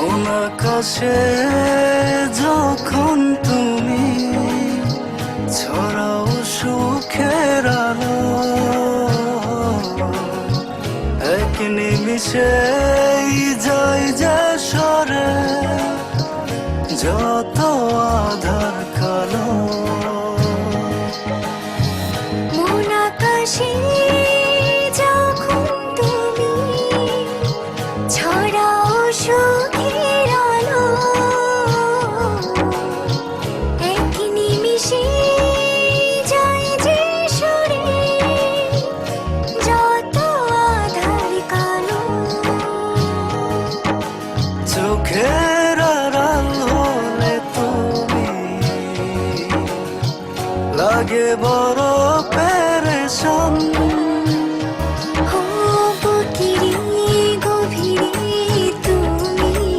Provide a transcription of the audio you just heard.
আকাশে যখন তুমি ছড়াও সুখের আলো, এক নিমিষে যাই যে সরে যত আধার কালো। মন যখন তুমি ছড়াও সুখের চোখের আড়াল হলে তুমি লাগে বড়